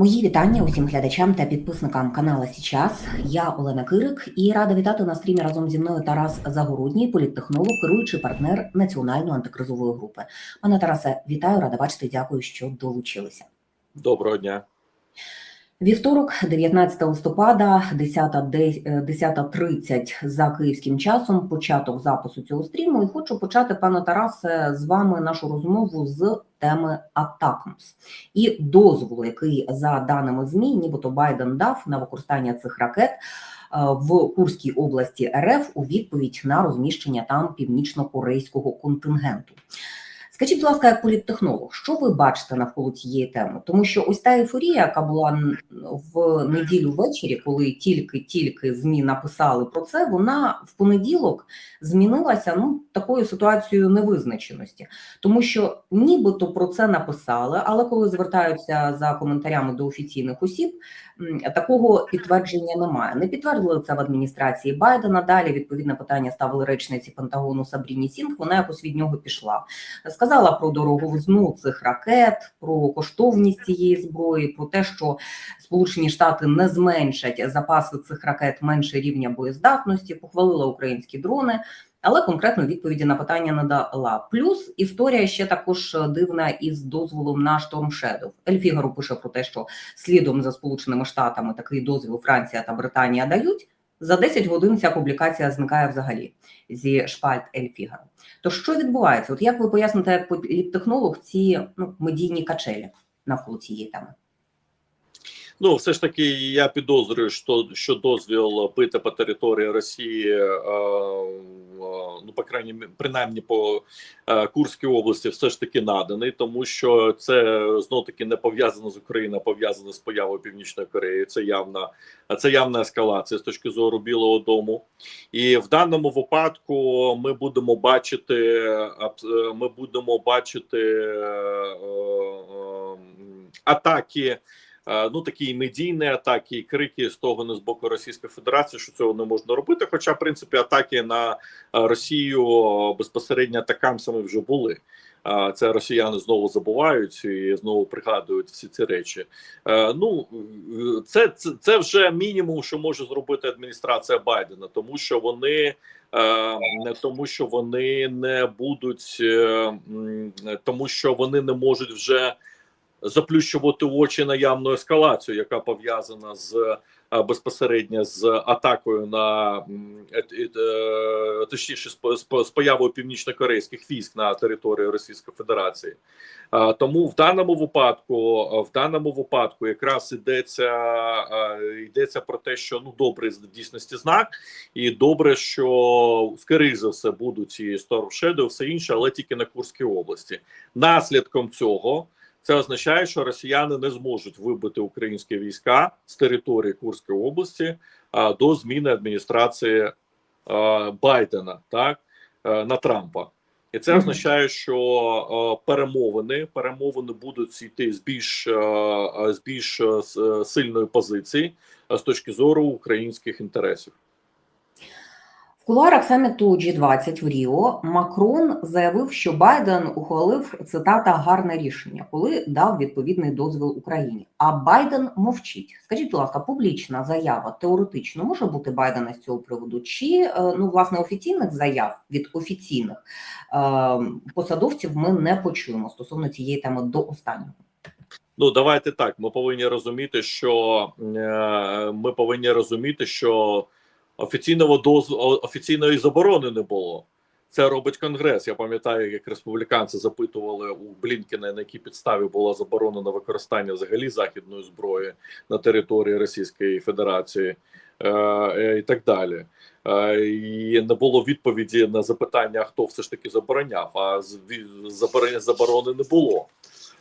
Мої вітання усім глядачам та підписникам канала Січас. Я Олена Кирик і рада вітати на стрімі разом зі мною Тарас Загородній, політтехнолог, керуючий партнер національної антикризової групи. Пане Тарасе, вітаю, рада бачити. Дякую, що долучилися. Доброго дня. Вівторок, 19 листопада, 10.30 за київським часом. Початок запису цього стріму. І хочу почати, пане Тарасе, з вами нашу розмову з теми Атакмс і дозволу, який за даними змі, нібито Байден дав на використання цих ракет. е, В Курській області РФ у відповідь на розміщення там північно-корейського контингенту. Скажіть, будь ласка, як політтехнолог, що ви бачите навколо цієї теми? Тому що ось та ейфорія, яка була в неділю ввечері, коли тільки-тільки ЗМІ написали про це, вона в понеділок змінилася ну такою ситуацією невизначеності, тому що нібито про це написали, але коли звертаються за коментарями до офіційних осіб, такого підтвердження немає. Не підтвердили це в адміністрації Байдена. Далі відповідне питання ставили речниці Пентагону Сабріні Сінг. Вона якось від нього пішла. Сказала про дороговизну цих ракет, про коштовність цієї зброї, про те, що Сполучені Штати не зменшать запаси цих ракет менше рівня боєздатності, похвалила українські дрони. Але конкретно відповіді на питання не дала. Плюс історія ще також дивна із дозволом на Storm Shadow. Ельфігаро пише про те, що слідом за Сполученими Штатами такий дозвіл Франція та Британія дають. За 10 годин ця публікація зникає взагалі зі шпальт Ельфігаро. То що відбувається? От як ви поясните як політтехнолог ці ну, медійні качелі навколо цієї теми? Ну, все ж таки, я підозрюю, що, що дозвіл бити по території Росії, е, е, ну, по крайній мі- принаймні по е, Курській області, все ж таки наданий, тому що це знов таки не пов'язано з Україною, пов'язано з появою Північної Кореї. Це явна, це явна ескалація з точки зору Білого Дому. І в даному випадку ми будемо бачити, е, ми будемо бачити е, е, атаки. Е, ну такі медійні атаки і крики з того не з боку Російської Федерації, що цього не можна робити. Хоча, в принципі, атаки на е, Росію е, безпосередньо атакамсами вже були. Це росіяни знову забувають і знову пригадують всі ці речі. Ну це, це, це вже мінімум, що може зробити адміністрація Байдена, тому що вони. Не тому, що вони не будуть, тому що вони не можуть вже заплющувати очі на явну ескалацію, яка пов'язана з е, безпосередньо з атакою на е, е, точніше з, по- з, по- з появою північно-корейських військ на території Російської Федерації. Тому в даному випадку, в даному випадку, якраз йдеться йдеться про те, що ну добре в дійсності знак, і добре, що скоріш за все будуть і Storm Shadow, все інше, але тільки на Курській області. Наслідком цього. Це означає, що росіяни не зможуть вибити українські війська з території Курської області а, до зміни адміністрації а, Байдена так а, на Трампа. І це означає, що а, перемовини перемовини будуть йти з більш а, а, з більш а, с- а, сильної позиції а, з точки зору українських інтересів. В кулуарах саміту G20 в Ріо Макрон заявив, що Байден ухвалив цитата гарне рішення, коли дав відповідний дозвіл Україні. А Байден мовчить. Скажіть, будь ласка, публічна заява теоретично може бути Байдена з цього приводу? Чи е, ну власне офіційних заяв від офіційних е, посадовців ми не почуємо стосовно цієї теми до останнього? Ну давайте так. Ми повинні розуміти, що е, ми повинні розуміти, що офіційного дозволу офіційної заборони не було. Це робить конгрес. Я пам'ятаю, як республіканці запитували у Блінкена, на якій підставі було заборонено використання взагалі західної зброї на території Російської Федерації е, е, і так далі. Е, не було відповіді на запитання, хто все ж таки забороняв. А заборони не було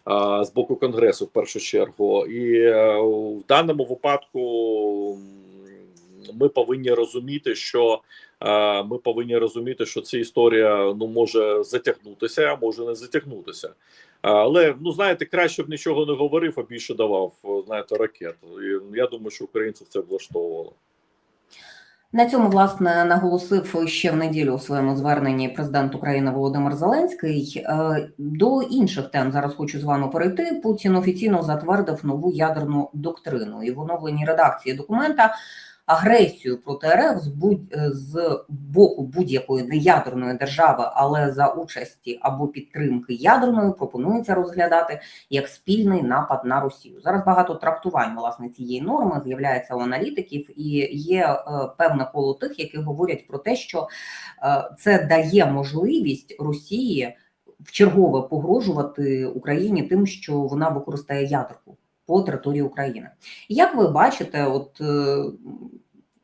а, з боку конгресу в першу чергу, і е, в даному випадку ми повинні розуміти, що е, ми повинні розуміти, що ця історія ну може затягнутися, а може не затягнутися. Але ну знаєте, краще б нічого не говорив, а більше давав знаєте ракет. І я думаю, що українців це влаштовувало. На цьому власне наголосив ще в неділю у своєму зверненні президент України Володимир Зеленський. Е, До інших тем зараз хочу з вами перейти. Путін офіційно затвердив нову ядерну доктрину і в оновленій редакції документа. Агресію проти РФ з будь е, з боку будь-якої неядерної держави, але за участі або підтримки ядерної пропонується розглядати як спільний напад на Росію. Зараз багато трактувань власне цієї норми з'являється у аналітиків, і є е, певне коло тих, які говорять про те, що е, це дає можливість Росії вчергове погрожувати Україні тим, що вона використає ядерку по території України. Як ви бачите, от е,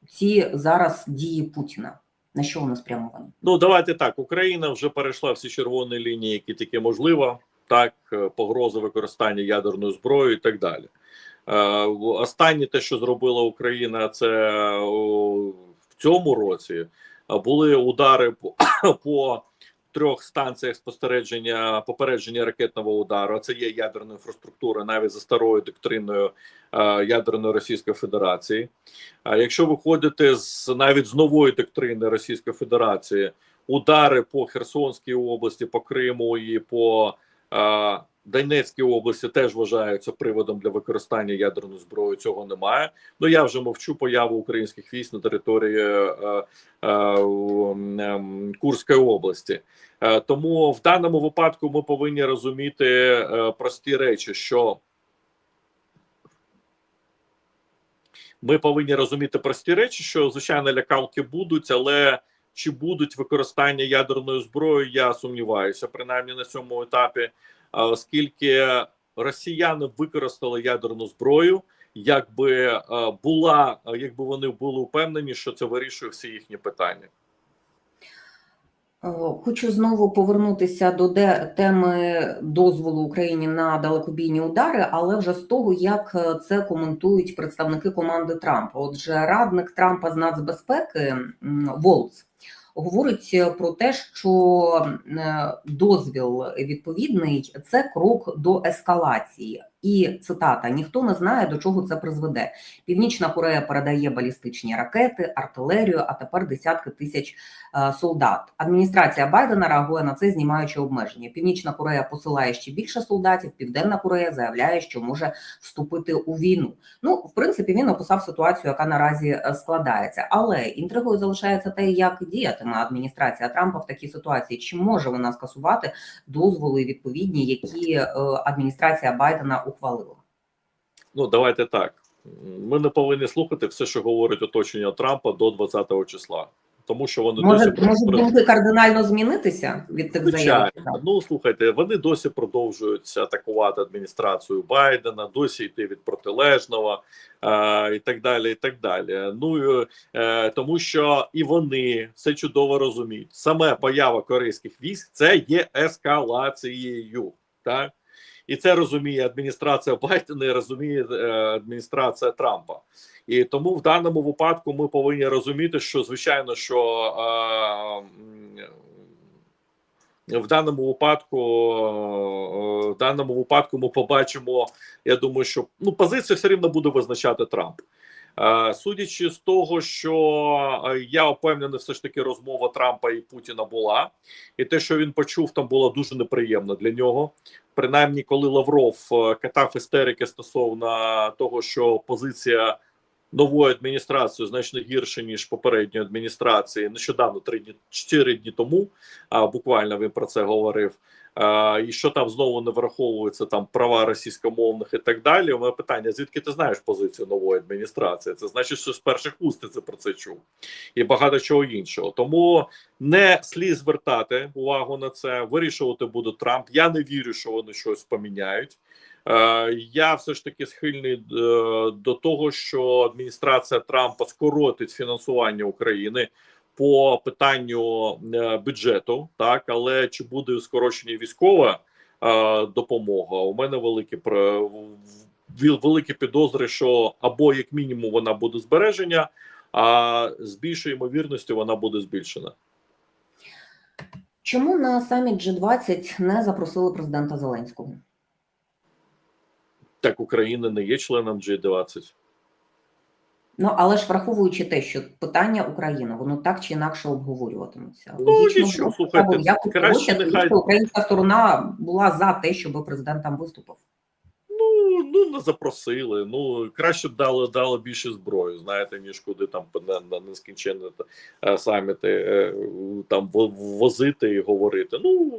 ці зараз дії Путіна, на що вони спрямовані? Ну давайте так. Україна вже перейшла всі червоні лінії, які тільки можливо. Так, е, погрози використання ядерної зброї і так далі. Е, Останнє те, що зробила Україна, це в цьому році були удари по, по трьох станціях спостереження попередження ракетного удару. Це є ядерна інфраструктура навіть за старою доктриною е, ядерної Російської Федерації. А якщо виходити з навіть з нової доктрини Російської Федерації, удари по Херсонській області, по Криму і по е, Донецькій області теж вважаються приводом для використання ядерної зброї. Цього немає. Ну я вже мовчу появу українських військ на території е, е, ем, Курської області. Е, тому в даному випадку ми повинні розуміти е, прості речі, що ми повинні розуміти прості речі, що звичайно лякалки будуть, але чи будуть використання ядерної зброї, я сумніваюся, принаймні на цьому етапі, оскільки росіяни використали ядерну зброю, якби е, була, е, якби вони були впевнені, що це вирішує всі їхні питання. Е, Хочу знову повернутися до теми дозволу Україні на далекобійні удари, але вже з того, як це коментують представники команди Трампа. Отже, радник Трампа з нацбезпеки Волц говорить е, про те, що е, дозвіл відповідний це крок до ескалації. І цитата: ніхто не знає до чого це призведе. Північна Корея передає балістичні ракети, артилерію, а тепер десятки тисяч е, солдат. Адміністрація Байдена реагує на це, знімаючи обмеження. Північна Корея посилає ще більше солдатів. Південна Корея заявляє, що може вступити у війну. Ну, в принципі, він описав ситуацію, яка наразі е, складається. Але інтригою залишається те, як діятиме адміністрація Трампа в такій ситуації. Чи може вона скасувати дозволи відповідні, які е, адміністрація Байдена ухвалила? Ну давайте так. Ми не повинні слухати все, що говорить оточення Трампа до 20-го числа, тому що вони Може, досі може думки кардинально змінитися від тих заяв? Ну слухайте, вони досі продовжують атакувати адміністрацію Байдена, досі йти від протилежного е, і так далі. І так далі. Ну е, тому що і вони все чудово розуміють. Саме поява корейських військ це є ескалацією. Так і це розуміє адміністрація Байдена, і розуміє е, адміністрація Трампа. І тому в даному випадку ми повинні розуміти, що звичайно, що е, в даному випадку, е, в даному випадку ми побачимо. Я думаю, що ну позицію все рівно буде визначати Трамп. Е, Судячи з того, що е, я впевнений, все ж таки розмова Трампа і Путіна була, і те, що він почув, там було дуже неприємно для нього. Принаймні, коли Лавров е, катав істерики стосовно того, що позиція нової адміністрації значно гірше ніж попередньої адміністрації. Нещодавно три дні чотири дні тому. А буквально він про це говорив. І що там знову не враховуються там права російськомовних і так далі. У мене питання: звідки ти знаєш позицію нової адміністрації? Це значить, що з перших уст ти це про це чув, і багато чого іншого. Тому не слід звертати увагу на це. Вирішувати буде Трамп. Я не вірю, що вони щось поміняють. Я все ж таки схильний е, до того, що адміністрація Трампа скоротить фінансування України по питанню е, бюджету, так але чи буде скорочення військова е, допомога? У мене великі великі підозри, що або як мінімум вона буде збереження, а з більшою ймовірністю вона буде збільшена. Чому на саміт G20 не запросили президента Зеленського? Так Україна не є членом G20. Ну, але ж враховуючи те, що питання України, воно так чи інакше обговорюватиметься. Ну, Логічно нічого, слухайте, цікаво, як краще краще, нехай- українська сторона була за те, щоб президент там виступив. Ну, ну не запросили. Ну краще б дали, дали більше зброї, знаєте, ніж куди там на, на нескінченні е, саміти е, там возити і говорити. Ну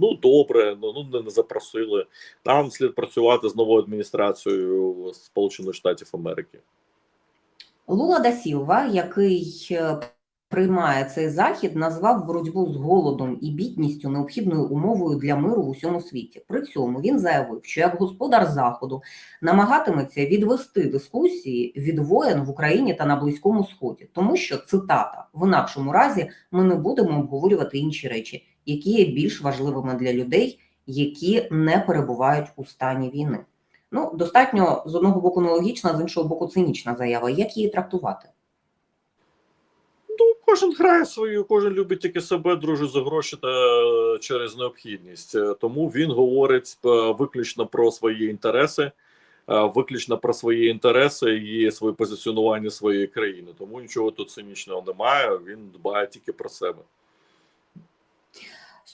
ну добре, ну, ну не, не запросили. Нам слід працювати з новою адміністрацією Сполучених Штатів Америки. Лула да Сілва, який е, приймає цей захід, назвав боротьбу з голодом і бідністю необхідною умовою для миру в усьому світі. При цьому він заявив, що як господар заходу намагатиметься відвести дискусії від воєн в Україні та на Близькому Сході, тому що цитата в інакшому разі ми не будемо обговорювати інші речі, які є більш важливими для людей, які не перебувають у стані війни. Ну, достатньо з одного боку нелогічна, з іншого боку, цинічна заява. Як її трактувати? Ну, кожен грає свою, кожен любить тільки себе, дружить за гроші та е, через необхідність. Е, Тому він говорить е, виключно про свої інтереси, виключно про свої інтереси і своє позиціонування своєї країни. Тому нічого тут цинічного немає. Він дбає тільки про себе.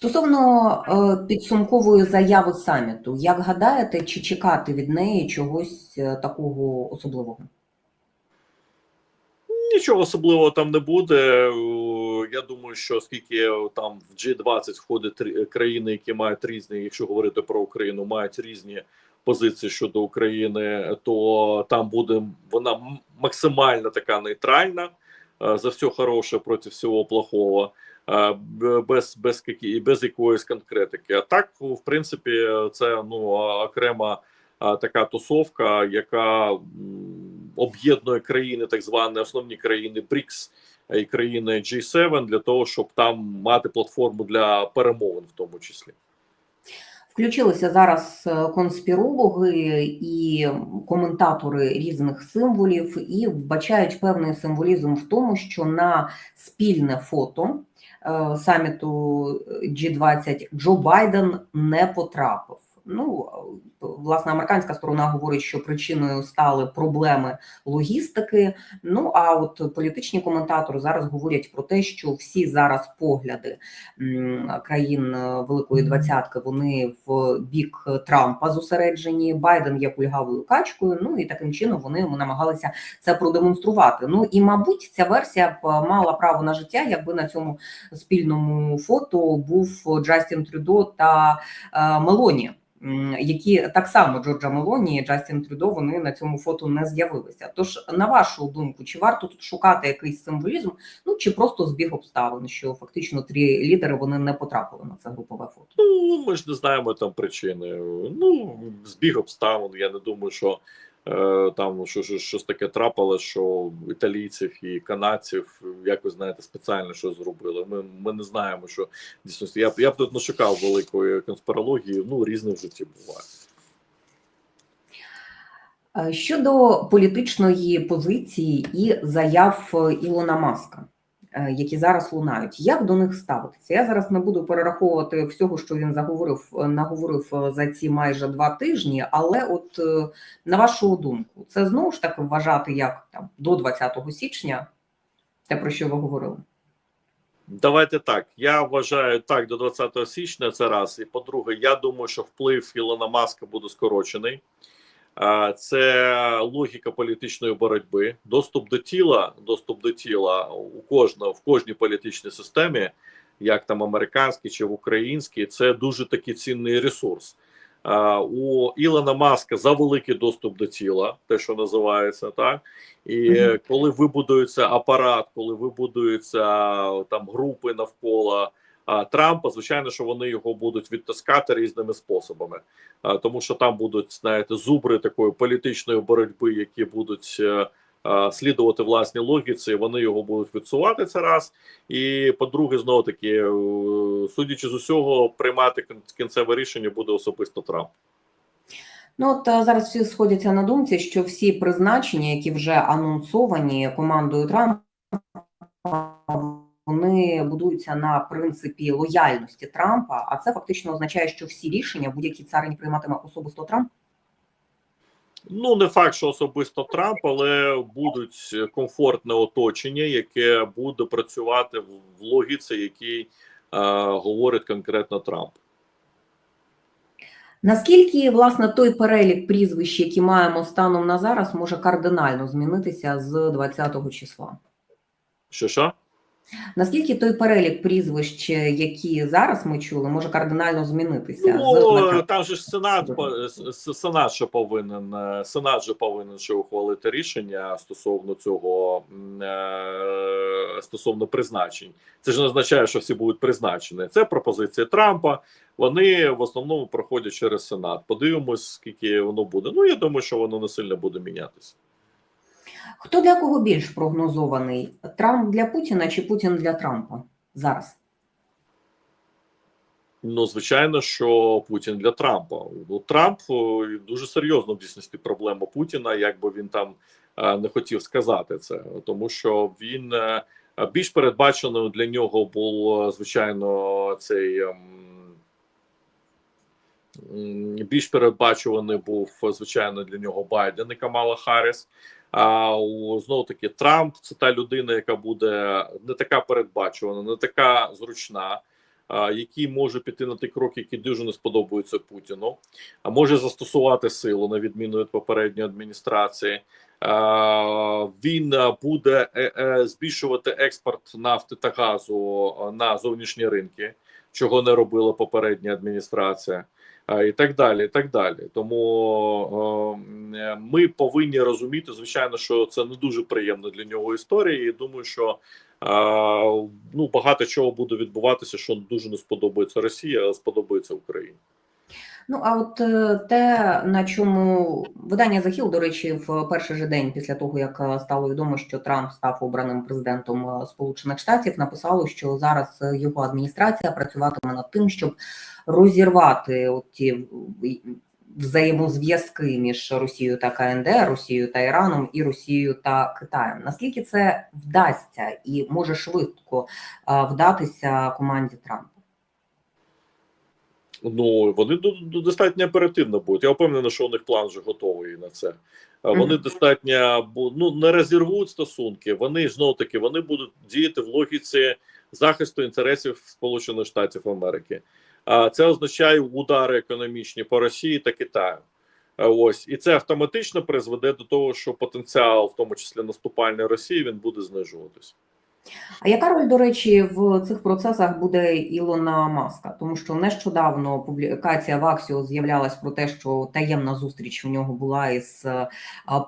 Стосовно е, підсумкової заяви саміту, як гадаєте, чи чекати від неї чогось е, такого особливого? Нічого особливого там не буде. Е, Я думаю, що оскільки там в G20 входять три- країни, які мають різні, якщо говорити про Україну, мають різні позиції щодо України, то там буде вона максимально така нейтральна за все хороше проти всього плохого. Без без без якоїсь конкретики. А так, в принципі, це ну окрема така тусовка, яка об'єднує країни, так звані основні країни БРІКС і країни G7 для того, щоб там мати платформу для перемовин, в тому числі. Включилися зараз е, конспірологи і коментатори різних символів і вбачають певний символізм в тому, що на спільне фото саміту G20 Джо Байден не потрапив. Ну, е, власне, американська сторона говорить, що причиною стали проблеми логістики. Ну а от політичні коментатори зараз говорять про те, що всі зараз погляди країн е, Великої Двадцятки вони в бік Трампа зосереджені. Байден є кульгавою качкою. Ну і таким чином вони намагалися це продемонструвати. Ну і мабуть, ця версія б мала право на життя, якби на цьому спільному фото був Джастін Трюдо та е, Мелоні. Які так само Джорджа Мелоні і Джастін Трюдо вони на цьому фото не з'явилися. Тож, на вашу думку, чи варто тут шукати якийсь символізм, ну чи просто збіг обставин, що фактично три лідери вони не потрапили на це групове фото? Ну ми ж не знаємо там причини. Ну збіг обставин. Я не думаю, що е, там що, що, щось таке трапило, що італійців і канадців, як ви знаєте, спеціально що зробили. Ми, ми не знаємо, що дійсно я б я б тут не шукав великої конспірології. Ну різне в житті буває. Е, Щодо політичної позиції і заяв е, Ілона Маска, е, які зараз лунають, як до них ставитися? Я зараз не буду перераховувати всього, що він заговорив, наговорив за ці майже два тижні. Але, от на вашу думку, це знову ж таки вважати як там до 20 січня, те про що ви говорили? Давайте так. Я вважаю так до 20 січня. Це раз. І по-друге, я думаю, що вплив Ілона Маска буде скорочений. Це логіка політичної боротьби. Доступ до тіла, доступ до тіла у кожного в кожній політичній системі, як там американській чи в українській, це дуже такий цінний ресурс. У Ілона Маска за великий доступ до тіла, те, що називається, так і коли вибудується апарат, коли вибудуються там групи навколо Трампа, звичайно, що вони його будуть відтискати різними способами, тому що там будуть знаєте зубри такої політичної боротьби, які будуть е, слідувати власній логіці. Вони його будуть відсувати це раз. І по-друге, знову таки, е, судячи з усього, приймати кінцеве рішення буде особисто Трамп. Ну от е, зараз всі сходяться на думці, що всі призначення, які вже анонсовані командою Трампа, вони будуються на принципі лояльності Трампа. А це фактично означає, що всі рішення будь-які царині прийматиме особисто Трамп. Ну, не факт, що особисто Трамп, але будуть комфортне оточення, яке буде працювати в логіці, який е, говорить конкретно Трамп. Наскільки власне той перелік прізвищ, які маємо станом на зараз, може кардинально змінитися з 20-го числа? Що що? Наскільки той перелік прізвищ, які зараз ми чули, може кардинально змінитися? Ну, там же ж Сенат Сенат ще повинен е, Сенат же повинен ще ухвалити рішення стосовно цього е, стосовно призначень. Це ж не означає, що всі будуть призначені. Це пропозиція Трампа. Вони в основному проходять через Сенат. Подивимось, скільки воно буде. Ну я думаю, що воно не сильно буде мінятися. Хто для кого більш прогнозований? Трамп для Путіна чи Путін для Трампа зараз? Ну, звичайно, що Путін для Трампа. Ну, Трамп дуже серйозно в дійсності проблема Путіна, як би він там е, не хотів сказати це, тому що він е, більш передбаченою для нього був е, звичайно цей. ем, Більш передбачуваний був звичайно для нього Байден і Камала Харріс. А знову таки Трамп це та людина, яка буде не така передбачувана, не така зручна який може піти на ті кроки, які дуже не сподобаються Путіну, а може застосувати силу на відміну від попередньої адміністрації. Він буде е, е, збільшувати експорт нафти та газу на зовнішні ринки, чого не робила попередня адміністрація. І так далі, і так далі. Тому е, ми повинні розуміти, звичайно, що це не дуже приємно для нього історія. І думаю, що ну багато чого буде відбуватися, що дуже не сподобається Росії, а сподобається Україні. Ну а от е, те, на чому видання Захіл, до речі, в перший же день після того, як е, стало відомо, що Трамп став обраним президентом е, Сполучених Штатів, написало, що зараз його адміністрація працюватиме над тим, щоб розірвати от ті взаємозв'язки між Росією та КНДР, Росією та Іраном і Росією та Китаєм. Наскільки це вдасться і може швидко вдатися команді Трампа? Ну вони до, до достатньо оперативно будуть. Я впевнений, що у них план вже готовий на це. А Вони Мгм. достатньо бу- ну не розірвуть стосунки. Вони знову таки вони будуть діяти в логіці захисту інтересів Сполучених Штатів Америки. А це означає удари економічні по Росії та Китаю. Ось і це автоматично призведе до того, що потенціал, в тому числі наступальної Росії, він буде знижуватись. А яка роль, до речі, в цих процесах буде Ілона Маска? Тому що нещодавно публікація в Аксіо з'являлась про те, що таємна зустріч у нього була із е,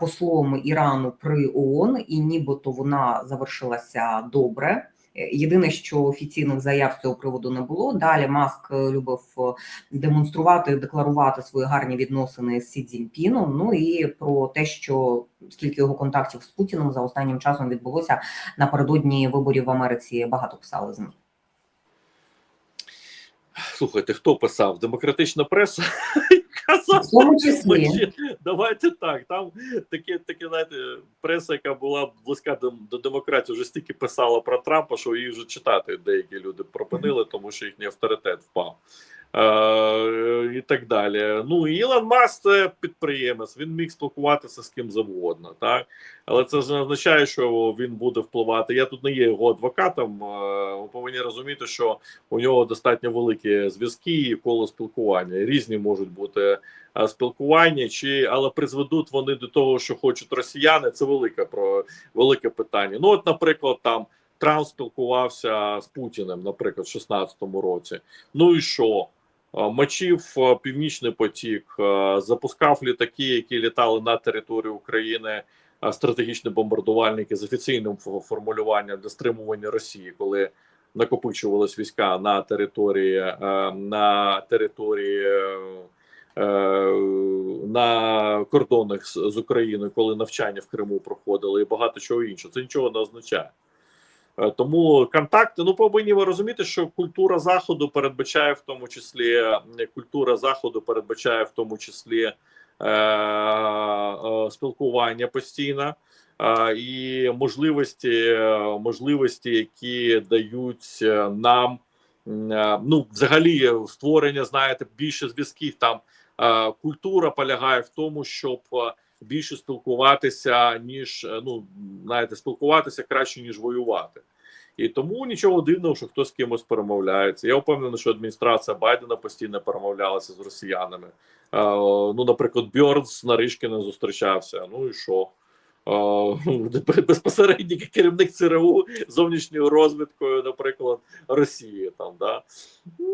послом Ірану при ООН, і нібито вона завершилася добре. Єдине, що офіційних заяв з цього приводу не було. Далі Маск е, любив е, демонструвати, декларувати свої гарні відносини з Сі Цзіньпіном. Ну і про те, що скільки його контактів з Путіним за останнім часом відбулося напередодні виборів в Америці. Багато писали ЗМІ. Слухайте, хто писав? Демократична преса казав. Давайте так. Там таке, таке, знаєте, преса, яка була близька до, до демократії, вже стільки писала про Трампа, що її вже читати деякі люди пропинили, тому що їхній авторитет впав. Е, і так далі. Ну Ілон Маск це підприємець. Він міг спілкуватися з ким завгодно, так але це ж не означає, що він буде впливати. Я тут не є його адвокатом. Е, ви повинні розуміти, що у нього достатньо великі зв'язки і коло спілкування. Різні можуть бути е, спілкування, чи але призведуть вони до того, що хочуть росіяни. Це велике про велике питання. Ну, от, наприклад, там Трамп спілкувався з Путіним, наприклад, в 16-му році. Ну і що? Е, Мочив е, Північний потік, е, запускав літаки, які літали на територію України, стратегічні бомбардувальники з офіційним фо- формулюванням для стримування Росії, коли накопичувались війська на території на території. На кордонах з Україною, коли навчання в Криму проходили, і багато чого іншого, це нічого не означає. Е, Тому контакти, ну повинні ви розуміти, що культура заходу передбачає в тому числі культура заходу передбачає в тому числі е, е, спілкування постійно е, і можливості, можливості, які дають е, нам е, ну, взагалі створення, знаєте, більше зв'язків там. Е, Культура полягає в тому, щоб більше спілкуватися, ніж е, ну знаєте, спілкуватися краще ніж воювати. І тому нічого дивного, що хтось з кимось перемовляється. Я впевнений, що адміністрація Байдена постійно перемовлялася з росіянами. Е, ну, наприклад, Бьорнс з Наришкіним зустрічався. Ну і що? Е, безпосередньо керівник ЦРУ зовнішньою розвідкою, наприклад, Росії. Там да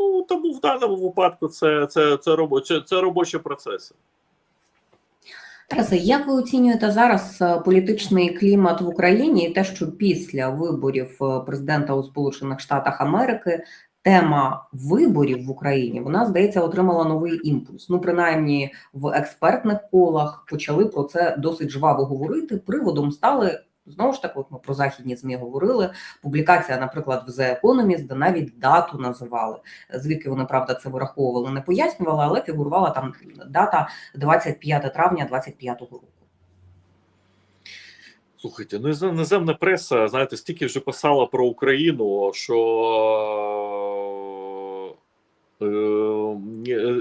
ну тому в даному випадку це це, це, робочі, це робочі процеси. Тарасе, як ви оцінюєте зараз е, політичний клімат в Україні і те, що після виборів е, президента у Сполучених Штатах Америки тема виборів в Україні вона здається отримала новий імпульс? Ну, принаймні в експертних колах почали про це досить жваво говорити. Приводом стали знову ж таки, от ми про західні змі говорили. Публікація, наприклад, в The Economist, де навіть дату називали. Звідки вони правда це вираховували, не пояснювали, але фігурувала там дата 25 травня 25 року. Слухайте, ну інозем- іноземна преса, знаєте, стільки вже писала про Україну, що, е,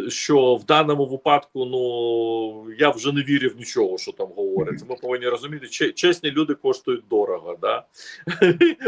що в даному випадку ну я вже не вірю в нічого, що там говориться. Ми повинні розуміти, чесні люди коштують дорого, да?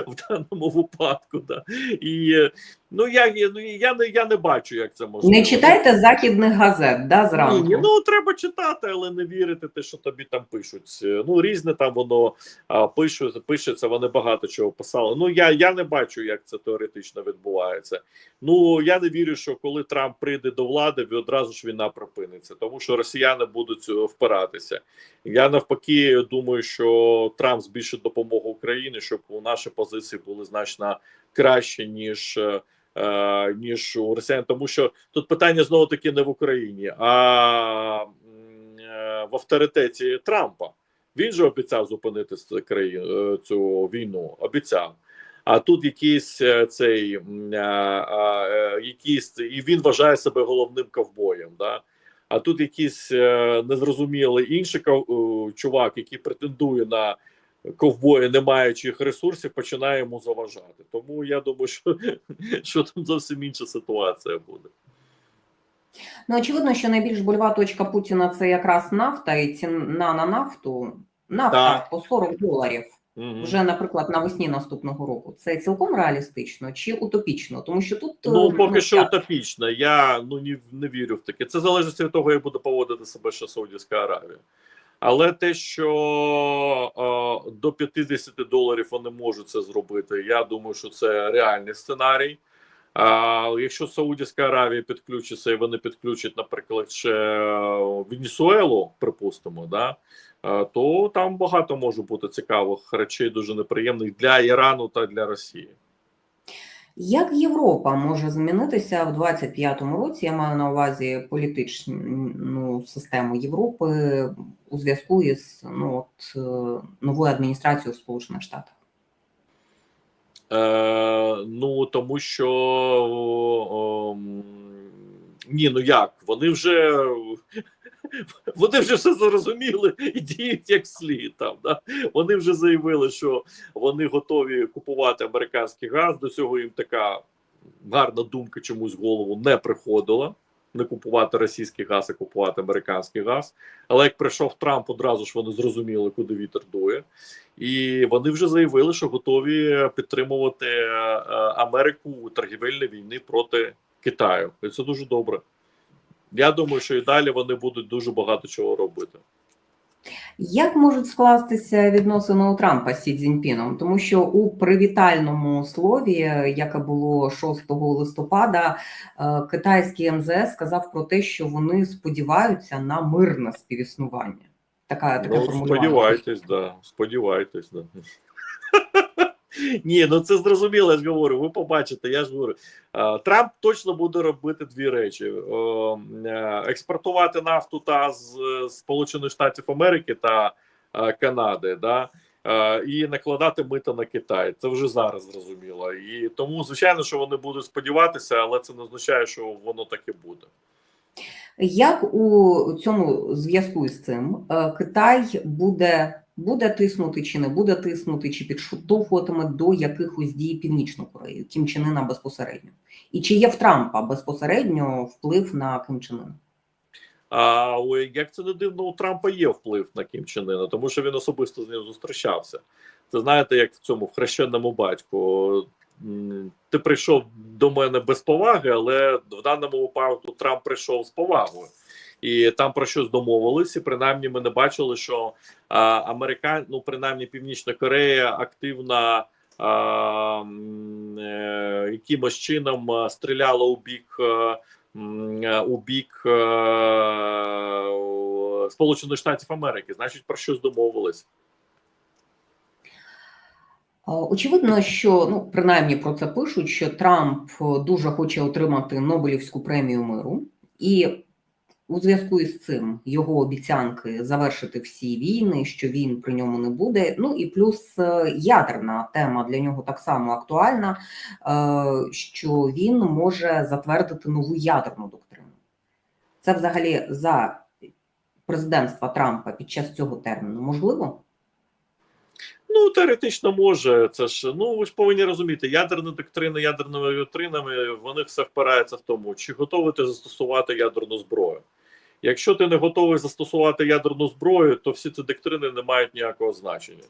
в даному випадку. Да? І ну я, ну, я, не, я не бачу, як це можливо. Не читайте західних газет, да, зранку. Ні, ну треба читати, але не вірити те, що тобі там пишуть. Ну різне там воно а, пишуть, пишеться, вони багато чого писали. Ну я, я не бачу, як це теоретично відбувається. Ну я не вірю, що коли Трамп прийде до влади, одразу ж війна припиниться, тому що росіяни будуть е, впиратися. Я навпаки думаю, що Трамп збільшить допомогу Україні, щоб у наші позиції були значно краще ніж. Е, е, ніж у росіян, тому що тут питання знову таки не в Україні, а е, в авторитеті Трампа. Він же обіцяв зупинити країну цю війну. Обіцяв. А тут якийсь е, цей е, якийсь і він вважає себе головним ковбоєм. Да? А тут якийсь е, незрозумілий інший е, чувак, який претендує на ковбоя, не маючи їх ресурсів, починає йому заважати. Тому я думаю, що, що там зовсім інша ситуація буде. Ну, очевидно, що найбільш больова точка Путіна це якраз нафта і ціна на нафту. Нафта Так. по 40 доларів Мгм. вже, наприклад, навесні наступного року. Це цілком реалістично чи утопічно? Тому що тут Ну, е, поки що як? утопічно. Я ну не, не вірю в таке. Це залежить від того, як буде поводити себе ще Саудівська Аравія. Але те, що е, до 50 доларів вони можуть це зробити, я думаю, що це реальний сценарій. А якщо Саудівська Аравія підключиться і вони підключать, наприклад, ще Венесуелу, припустимо, да, е, то там багато може бути цікавих речей, дуже неприємних для Ірану та для Росії. Як Європа може змінитися в 25-му році? Я маю на увазі політичну систему Європи у зв'язку із ну, от, е, новою адміністрацією в Сполучених Штатах. Е, ну тому що о, м, ні, ну як вони вже вони вже все зрозуміли і діють як слід. Там да вони вже заявили, що вони готові купувати американський газ. До цього їм така гарна думка чомусь в голову не приходила. Не купувати російський газ, а купувати американський газ. Але як прийшов Трамп, одразу ж вони зрозуміли, куди вітер дує, і вони вже заявили, що готові підтримувати е, Америку у торгівельній війни проти Китаю. І це дуже добре. Я думаю, що і далі вони будуть дуже багато чого робити. Як можуть скластися відносини у Трампа з Сі Цзіньпіном? Тому що у привітальному слові, яке було 6 листопада, е, китайський МЗС сказав про те, що вони сподіваються на мирне співіснування. Така таке Ну, формулювання. сподівайтесь, да. Сподівайтесь, да. Ні, ну це зрозуміло, я ж говорю. Ви побачите, я ж говорю. Трамп точно буде робити дві речі: Е, експортувати нафту та з Сполучених Штатів Америки та е, Канади, да, е, і накладати мито на Китай. Це вже зараз зрозуміло. І тому, звичайно, що вони будуть сподіватися, але це не означає, що воно так і буде. Як у цьому зв'язку з цим Китай буде, буде тиснути чи не буде тиснути, чи підштовхуватиме до якихось дій Північну Корею, Кім Чен Ына безпосередньо? І чи є в Трампа безпосередньо вплив на Кім Чен Ына? А у як це не дивно, у Трампа є вплив на Кім Чен Ына, тому що він особисто з ним зустрічався. Це знаєте, як в цьому в хрещеному батьку. М, Ти прийшов до мене без поваги, але в даному випадку Трамп прийшов з повагою. І там про щось домовились, і принаймні ми не бачили, що а, Американ, ну принаймні Північна Корея активно а, е, якимось чином стріляла у бік е, е, у бік е, Сполучених Штатів Америки. Значить, про щось домовились. Е, Очевидно, що ну принаймні про це пишуть, що Трамп е, дуже хоче отримати Нобелівську премію миру, і у зв'язку із цим його обіцянки завершити всі війни, що він при ньому не буде. Ну і плюс е, ядерна тема для нього так само актуальна, е, що він може затвердити нову ядерну доктрину. Це взагалі за президентства Трампа під час цього терміну можливо? Ну, теоретично може. Це ж ну ви ж повинні розуміти, ядерна доктрина ядерними доктринами, вони все впираються в тому, чи готовий ти застосувати ядерну зброю. Якщо ти не готовий застосувати ядерну зброю, то всі ці доктрини не мають ніякого значення.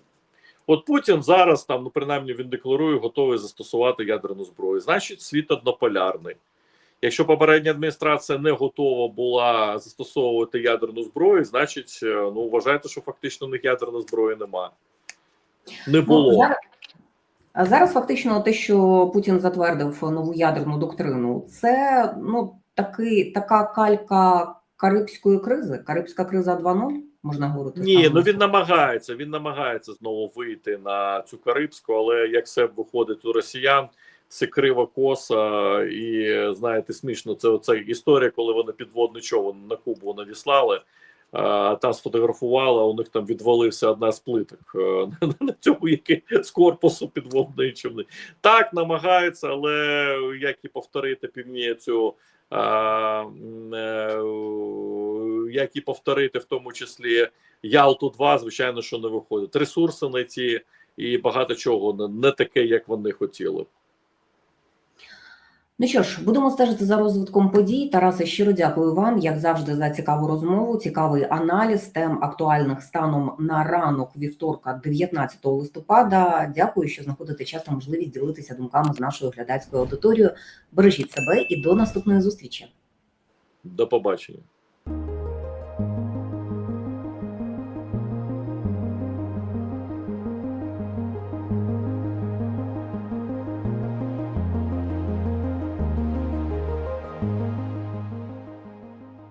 От Путін зараз там, ну принаймні, він декларує, готовий застосувати ядерну зброю. Значить, світ однополярний. Якщо попередня адміністрація не готова була застосовувати ядерну зброю, значить, е, ну вважайте, що фактично у них ядерної зброї немає. Не було. Ну, зараз, а зараз фактично те, що Путін затвердив нову ядерну доктрину, це ну такий така калька Карибської кризи, Карибська криза 2.0, можна говорити. Ні, саме. ну він намагається. Він намагається знову вийти на цю карибську, але як все виходить у росіян, це крива коса, і знаєте, смішно. Це оця історія, коли вони підводний човен на Кубу надіслали. А там сфотографували, у них там відвалився одна з плиток е, на цьому, який з корпусу підводної човни. Так намагаються, але як і повторити півніє цю як і повторити, в тому числі Ялту 2 звичайно, що не виходить. Ресурси не ті і багато чого не таке, як вони хотіли. Ну що ж, будемо стежити за розвитком подій. Тарасе, щиро дякую вам, як завжди, за цікаву розмову, цікавий аналіз тем актуальних станом на ранок вівторка, 19 листопада. Дякую, що знаходите час та можливість ділитися думками з нашою глядацькою аудиторією. Бережіть себе і до наступної зустрічі. До побачення.